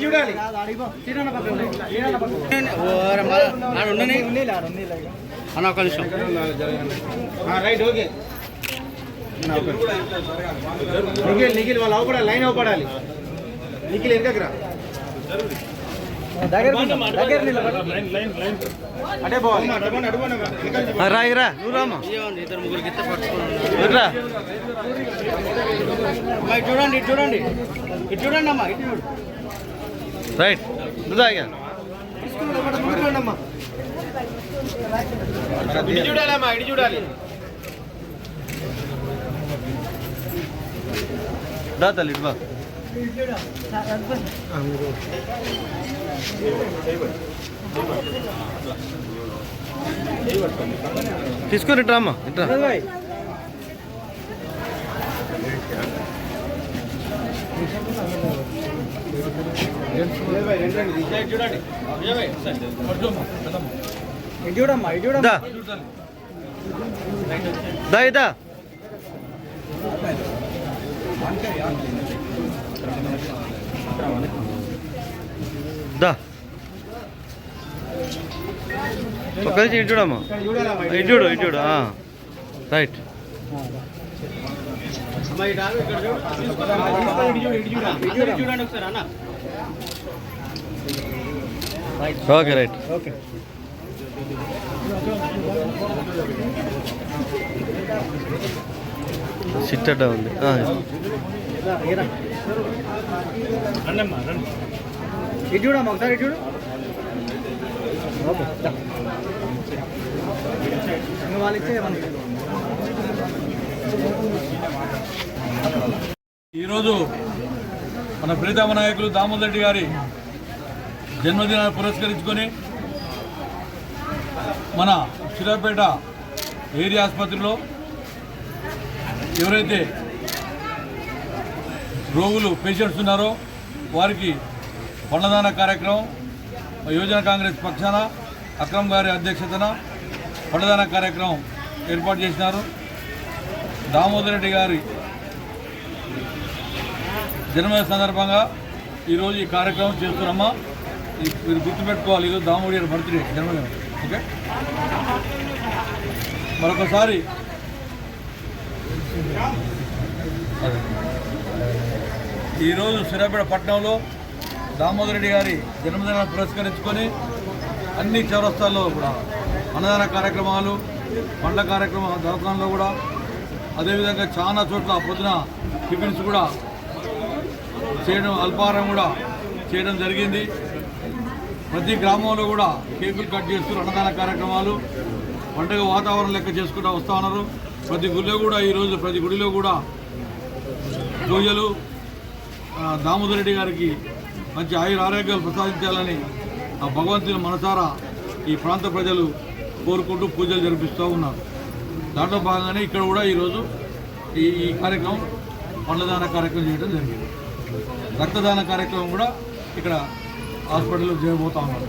చూడాలి అన్న ఒక నిమిషం. Right okay. నిఖిల్ నిఖిల్ వాళ్ళు అవపడాలి లైన్ అవపడాలి. నిఖిల్ వెనకకి రా అటే పోవాలి. అడుగుని అడుగుని రా ఇరా నువ్వు రామా ఇద్దరు ముగ్గురు గిత్త పట్టుకోండి రా. అమ్మా, ఇటు చూడండి ఇటు చూడండి. ఇటు చూడండి అమ్మా ఇటు చూడు. రైట్ నువ్వు తాగా ఇటు చూడాలమ్మా ఇటు చూడాలి. దా తల్లి ఇటు బా తీసుకొని ఇట్రా అమ్మా ఇట్రా. చూడమ్మా ఇటు దా. దా ఇదా. దా. ఒక నిమిషం ఇటు చూడమ్మా. ఇటు చూడు ఇటు చూడు. రైట్. Okay right. ఓకే ఉంది. ఆ. ఇటు చూడమ్మా ఒకసారి ఇటు చూడు. ఓకే వాళ్ళు ఇచ్చే ఈరోజు మన ప్రీతమ నాయకులు దామోదర్ రెడ్డి గారి జన్మదినాన్ని పురస్కరించుకొని మన చిరాపేట ఏరియా ఆసుపత్రిలో ఎవరైతే రోగులు పేషెంట్స్ ఉన్నారో వారికి పండ్లదాన కార్యక్రమం యోజన యువజన కాంగ్రెస్ పక్షాన అక్రమ్ గారి అధ్యక్షతన పండ్లదాన కార్యక్రమం ఏర్పాటు చేసినారు. దామోదర్ రెడ్డి గారి జన్మదిన సందర్భంగా ఈరోజు ఈ కార్యక్రమం చేస్తున్నామా? మీరు గుర్తుపెట్టుకోవాలి ఈరోజు దామోడి గారి బర్త్డే జన్మదినం. ఓకే? మరొకసారి. అదే. ఈరోజు సూర్యాపేట పట్టణంలో దామోదర్ రెడ్డి గారి జన్మదినాన్ని పురస్కరించుకొని అన్ని చౌరస్తాల్లో కూడా అన్నదాన కార్యక్రమాలు పండ్ల కార్యక్రమ దర్శనంలో కూడా అదేవిధంగా చాలా చోట్ల పొద్దున టిఫిన్స్ కూడా చేయడం అల్పాహారం కూడా చేయడం జరిగింది. ప్రతి గ్రామంలో కూడా కేకులు కట్ చేస్తూ అన్నదాన కార్యక్రమాలు పండుగ వాతావరణం లెక్క చేసుకుంటూ వస్తూ ఉన్నారు. ప్రతి గుడిలో కూడా ఈరోజు ప్రతి గుడిలో కూడా పూజలు దామోదర్ రెడ్డి గారికి మంచి ఆయుర ఆరోగ్యాలు ప్రసాదించాలని ఆ భగవంతుని మనసారా ఈ ప్రాంత ప్రజలు కోరుకుంటూ పూజలు జరిపిస్తూ ఉన్నారు. దాంట్లో భాగంగానే ఇక్కడ కూడా ఈరోజు ఈ ఈ కార్యక్రమం పండ్లదాన కార్యక్రమం చేయడం జరిగింది. రక్తదాన కార్యక్రమం కూడా ఇక్కడ హాస్పిటల్లో చేయబోతా ఉన్నారు.